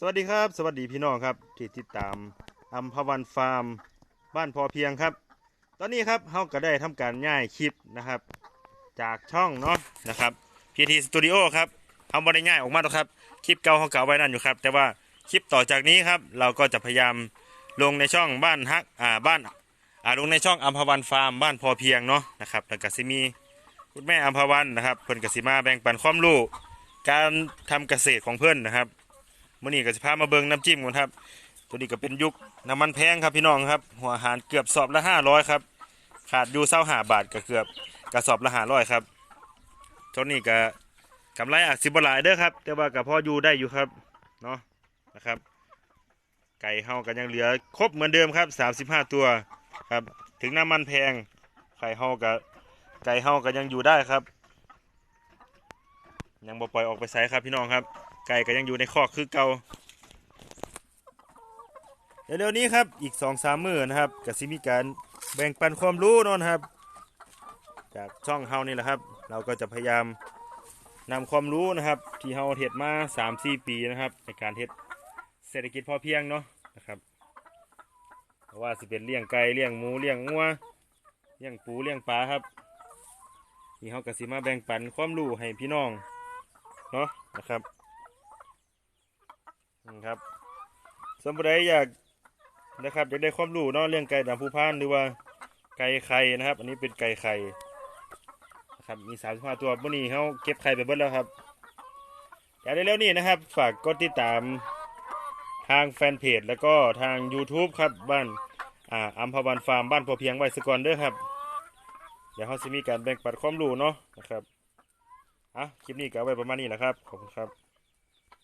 สวัสดีครับ สวัสดีพี่น้องครับที่ติดตามอัมพวันฟาร์ม บ้านพอเพียงครับ ตอนนี้ครับเฮาก็ได้ทำการย้ายคลิปนะครับ จากช่องเนาะนะครับพีทีสตูดิโอครับเฮาบ่ได้ย้ายออกมาหรอกครับคลิปเก่าเฮาเก่าไว้นั่นอยู่ครับ แต่ว่าคลิปต่อจากนี้ครับเราก็จะพยายามลงในช่องบ้านฮักอ่าบ้านอ่าลงในช่องอัมพวันฟาร์ม บ้านพอเพียงเนาะนะครับแล้วก็สิมีคุณแม่อัมพวันนะครับเพิ่นกสิมาแบ่งปันความรู้การทำเกษตรของเพิ่อนนะครับ มื่อนี้ก็จะพามาเบิ่งน้ำจิ้มกันครับ ตัวนี้ก็เป็นยุคน้ำมันแพงครับพี่น้องครับ หัวอาหารเกือบสอบละห้าร้อยครับ ขาดอยู่เศร้าหาบาทก็เกือบกระสอบละห้าร้อยครับตัวนี้ก็กำไรอาจสิบหลายเด้อครับ แต่ว่าก็พออยู่ได้อยู่ครับเนาะนะครับ ไก่เฮากันยังเหลือครบเหมือนเดิมครับสามสิบห้าตัวครับ ถึงน้ำมันแพงไข่เฮากับไก่เฮาก็ยังอยู่ได้ครับ ยังบ่ปล่อยออกไปใส่ครับพี่น้องครับ ไก่ก็ยังอยู่ในคอกคือเก่าเร็วๆนี้ครับอีกสองสามมือนะครับก็สิมีการแบ่งปันความรู้นาะนครับ จากช่องเฮานี่แหละครับ เราก็จะพยายามนำความรู้นะครับ ที่เฮาเฮ็ดมาสามสี่ปีนะครับ ในการเฮ็ดเศรษฐกิจพอเพียงเนาะนะครับเพราะว่าสิเป็นเลี้ยงไก่เลี้ยงหมูเลี้ยงงัวเลี้ยงปูเลี้ยงปลาครับที่เฮาก็สิมาแบ่งปันความรู้ให้พี่น้องเนาะนะครับ ครับสมบูรอยากนะครับอยากได้ความรู้เนาะเรื่องไก่ดำผู้พานหรือว่าไก่ไข่นะครับ อันนี้เป็นไก่ไข่นะครับมีสามสิบห้าตัววันนี้เขาเก็บไข่ไปเบิดแล้วครับอยากได้แล้วนี่นะครับ ฝากกดติดตามทางแฟนเพจแล้วก็ทาง YouTube ครับบ้านอ่าอัมพวันฟาร์มบ้านพอเพียงไว้สกอนเด้อครับ เดี๋ยวเขาจะมีการแบ่งปันความรู้เนาะนะครับอะคลิปนี้ก็ไว้ประมาณนี้แหละครับ ขอบคุณครับ